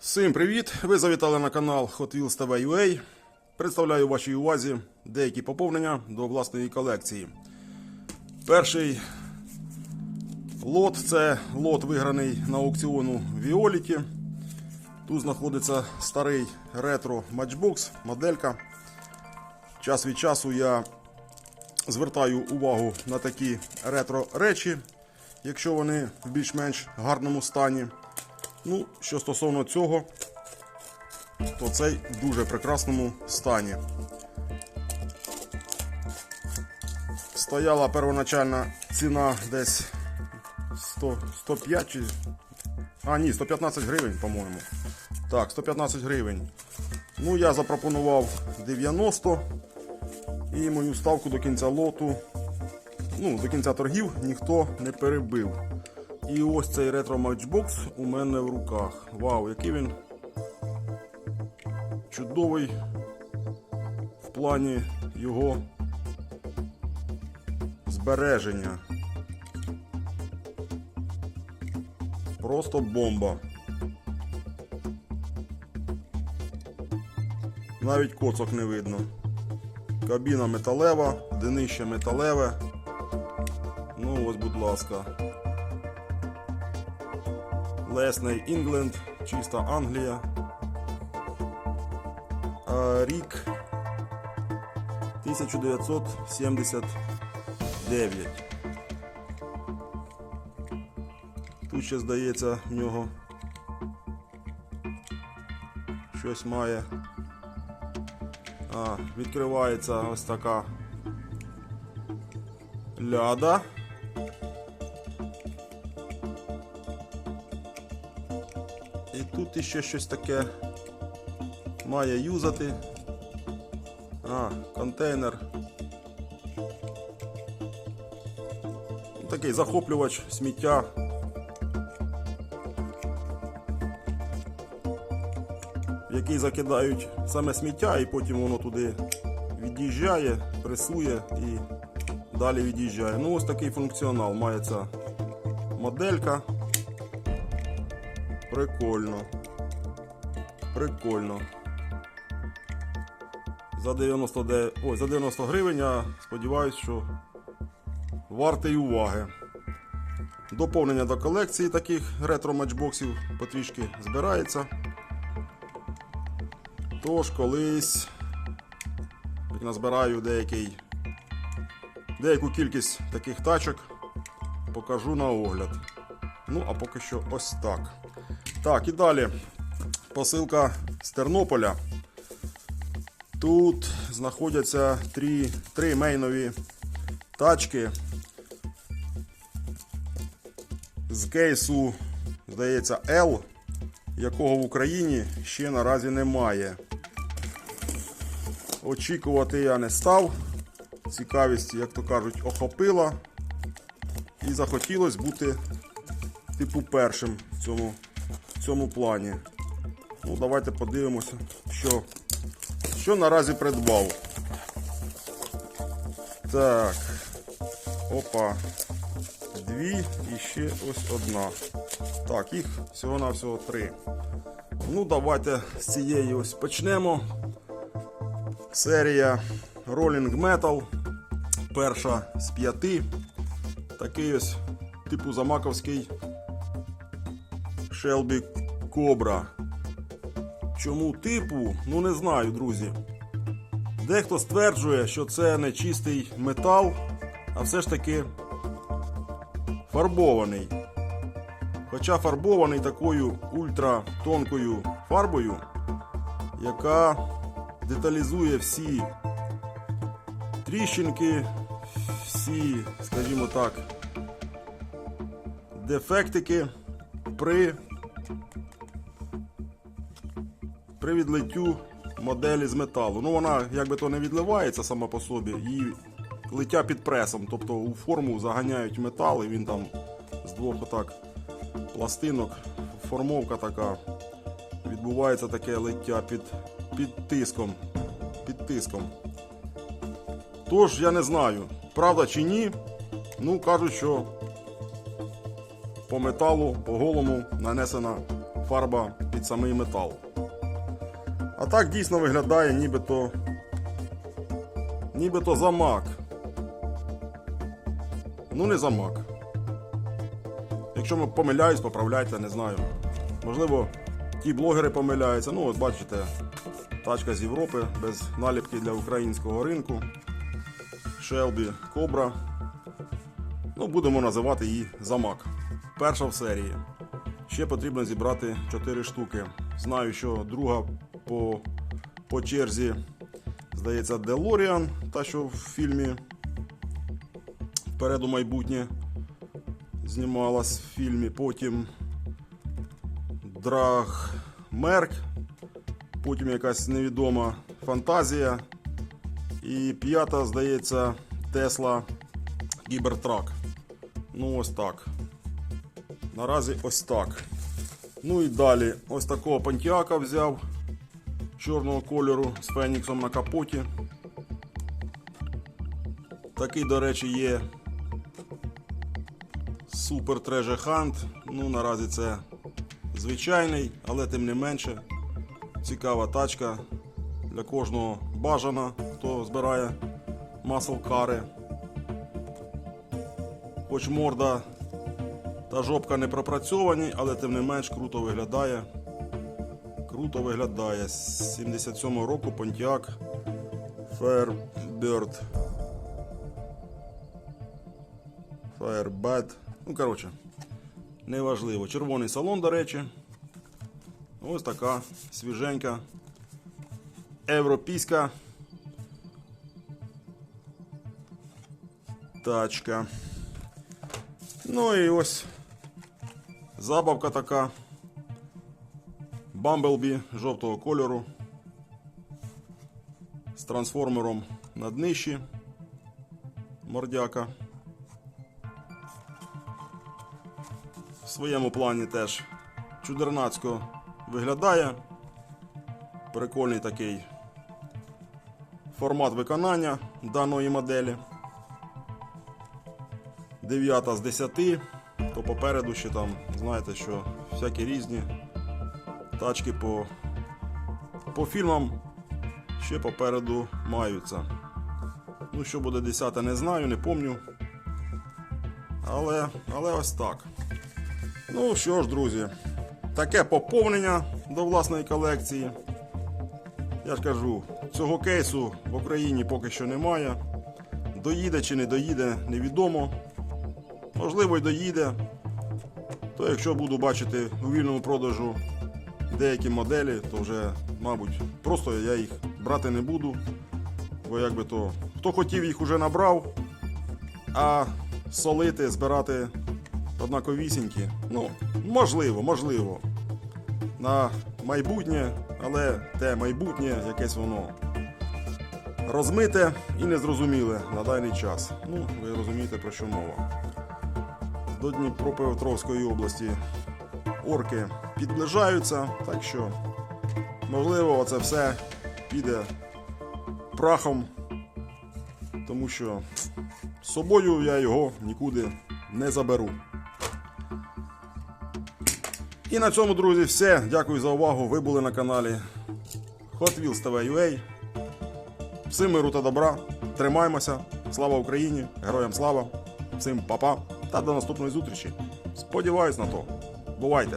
Всім привіт! Ви завітали на канал Hot Wheels TV UA. Представляю вашій увазі деякі поповнення до власної колекції. Перший лот це лот виграний на аукціону Violet. Тут знаходиться старий ретро матчбокс, моделька. Час від часу я звертаю увагу на такі ретро речі, якщо вони в більш-менш гарному стані. Ну, що стосовно цього, то цей в дуже прекрасному стані. Стояла первоначальна ціна десь 100, 105 чи. А, ні, 115 гривень, по-моєму. Так, 115 гривень. Ну, я запропонував 90 і мою ставку до кінця лоту. Ну, до кінця торгів ніхто не перебив. І ось цей ретро матчбокс у мене в руках. Вау, який він чудовий в плані його збереження. Просто бомба. Навіть коцок не видно. Кабіна металева, днище металеве. Ну ось, будь ласка. Лесней Інгленд, чиста Англія. А, Рік 1979. Тут ще здається в нього щось має. А, відкривається ось така ляда. І тут іще щось таке має юзати. А, контейнер. Такий захоплювач сміття. В який закидають саме сміття, і потім воно туди від'їжджає, пресує і далі від'їжджає. Ну, ось такий функціонал має ця моделька. Прикольно. Прикольно. За 99, ой, за 90 гривень я сподіваюся, що вартий уваги. Доповнення до колекції таких ретро матчбоксів потрішки збирається. Тож колись назбираю деякий, деяку кількість таких тачок, покажу на огляд. Ну, а поки що ось так. Так, і далі. Посилка з Тернополя. Тут знаходяться три, три мейнові тачки. З кейсу, здається, L, якого в Україні ще наразі немає. Очікувати я не став. Цікавість, як то кажуть, охопила. І захотілося бути типу першим в цьому, в цьому плані. Ну, давайте подивимося, що, що наразі придбав. Так. Опа. Дві і ще ось одна. Так, їх всього-навсього три. Ну, давайте з цієї ось почнемо. Серія Rolling Metal. Перша з п'яти. Такий ось типу замаковський Shelby Cobra. Чому типу? Ну не знаю, друзі. Дехто стверджує, що це не чистий метал, а все ж таки фарбований. Хоча фарбований такою ультратонкою фарбою, яка деталізує всі тріщинки, всі, скажімо так, дефектики при, при відлиттю моделі з металу. Ну, вона, як би то не відливається сама по собі, її лиття під пресом. Тобто у форму заганяють метал, і він там з двох отак пластинок, формовка така. Відбувається таке лиття під, під тиском. Під тиском. Тож я не знаю, правда чи ні. Ну, кажуть, що по металу, по голому нанесена фарба під самий метал. А так дійсно виглядає нібито. Нібито замак. Ну, не замак. Якщо ми помиляюсь, поправляйте, не знаю. Можливо, ті блогери помиляються. Ну, от бачите, тачка з Європи без наліпки для українського ринку. Shelby Cobra. Ну, будемо називати її замак. Перша в серії. Ще потрібно зібрати 4 штуки. Знаю, що друга по, по черзі, здається, DeLorean, та що в фільмі Вперед у майбутнє знімалась в фільмі. Потім Драг Мерк, потім якась невідома фантазія. І п'ята, здається, Тесла Кібертрак. Ну, ось так. Наразі ось так. Ну і далі ось такого пантіака взяв чорного кольору з феніксом на капоті. Такий, до речі, є Super Treasure Hunt. Ну, наразі це звичайний, але тим не менше цікава тачка для кожного бажана, хто збирає маслкари. Хоч морда та жопка не пропрацьовані, але тим не менш круто виглядає. Круто виглядає. З 77-го року Pontiac Firebird. Firebird. Ну, коротше, неважливо. Червоний салон, до речі. Ось така свіженька. Європейська тачка. Ну і ось забавка така. Бамблбі жовтого кольору. З трансформером на днищі. Мордяка. В своєму плані теж чудернацько виглядає. Прикольний такий формат виконання даної моделі. 9 з 10, то попереду ще там, знаєте, що всякі різні тачки по, по фільмам ще попереду маються. Ну, що буде 10, не знаю, не помню. Але, але ось так. Ну що ж, друзі, таке поповнення до власної колекції. Я ж кажу, цього кейсу в Україні поки що немає. Доїде чи не доїде, невідомо. Можливо, й доїде. То якщо буду бачити у вільному продажу деякі моделі, то вже, мабуть, просто я їх брати не буду. Бо якби то хто хотів їх уже набрав, а солити, збирати однаковісінькі, ну, можливо, можливо. На майбутнє, але те майбутнє якесь воно розмите і незрозуміле на даний час. Ну, ви розумієте, про що мова. До Дніпропетровської області орки підближаються, так що, можливо, це все піде прахом, тому що з собою я його нікуди не заберу. І на цьому, друзі, все. Дякую за увагу. Ви були на каналі Hot Wheels TV UA. Всім миру та добра. Тримаймося. Слава Україні! Героям слава! Всім па-па та до наступної зустрічі. Сподіваюсь на то. Бувайте!